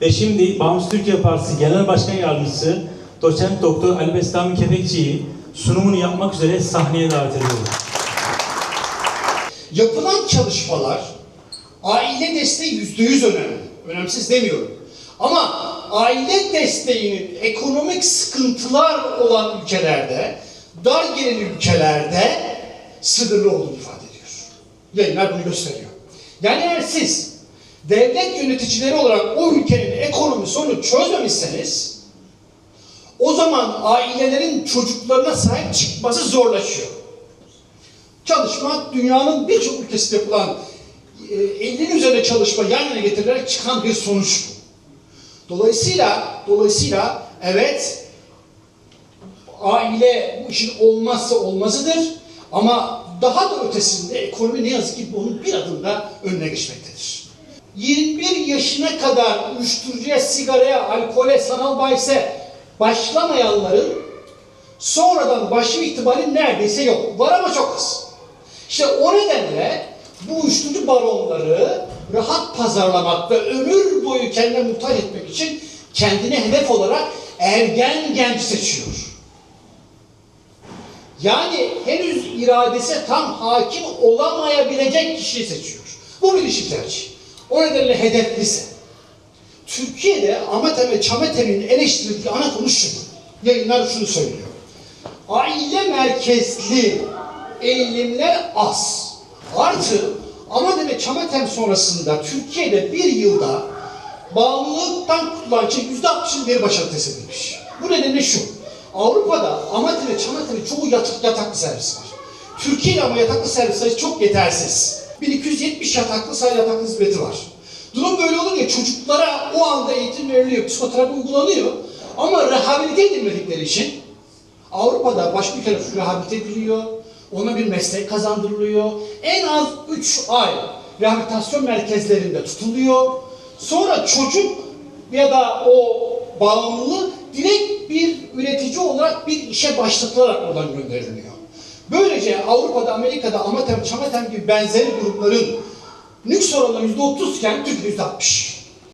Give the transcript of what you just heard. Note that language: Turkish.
Ve şimdi Bağımsız Türkiye Partisi Genel Başkan Yardımcısı Doçent Doktor Ali Bestami Kepekçi'yi sunumunu yapmak üzere sahneye davet ediyorum. Yapılan çalışmalar aile desteği yüzde yüz önemli. Önemsiz demiyorum. Ama aile desteğinin ekonomik sıkıntılar olan ülkelerde, dar gelirli ülkelerde sınırlı olduğunu ifade ediyor. Yayınlar bunu gösteriyor. Yani eğer siz devlet yöneticileri olarak o ülkenin ekonomi sorunu çözmemişseniz o zaman ailelerin çocuklarına sahip çıkması zorlaşıyor. Çalışma dünyanın birçok ülkesinde yapılan e, 50'nin üzerinde çalışma yan yana getirilerek çıkan bir sonuç. Dolayısıyla dolayısıyla evet aile bu işin olmazsa olmazıdır ama daha da ötesinde ekonomi ne yazık ki bunun bir adım da önüne geçmektedir. 21 yaşına kadar uyuşturucuya, sigaraya, alkole, sanal bahise başlamayanların sonradan başlama ihtimali neredeyse yok. Var ama çok az. İşte o nedenle bu uyuşturucu baronları rahat pazarlamak ve ömür boyu kendine muhtaç etmek için kendine hedef olarak ergen genç seçiyor. Yani henüz iradesi tam hakim olamayabilecek kişiyi seçiyor. Bu bir işi tercih. O nedenle hedeflisi. Türkiye'de Amatem ve Çametem'in eleştirildiği ana konu şu. Yayınlar şunu söylüyor. Aile merkezli eğilimler az. Artı Amatem ve Çametem sonrasında Türkiye'de bir yılda bağımlılıktan kurtulan için yüzde altmışın geri başarı test edilmiş. Bu nedenle şu. Avrupa'da Amatem ve Çametem'in çoğu yatak, yataklı servis var. Türkiye'de ama yataklı servis sayısı çok yetersiz. 1270 yataklı sayı yataklı hizmeti var. Durum böyle olunca çocuklara o anda eğitim veriliyor, psikoterapi uygulanıyor. Ama rehabilite edilmedikleri için Avrupa'da başka ülkelerde rehabilite ediliyor, ona bir meslek kazandırılıyor. En az 3 ay rehabilitasyon merkezlerinde tutuluyor. Sonra çocuk ya da o bağımlı direkt bir üretici olarak bir işe başlatılarak oradan gönderiliyor. Böylece Avrupa'da, Amerika'da Amatem, Çamatem gibi benzeri grupların nüks yüzde otuz iken Türkiye'de yüzde altmış.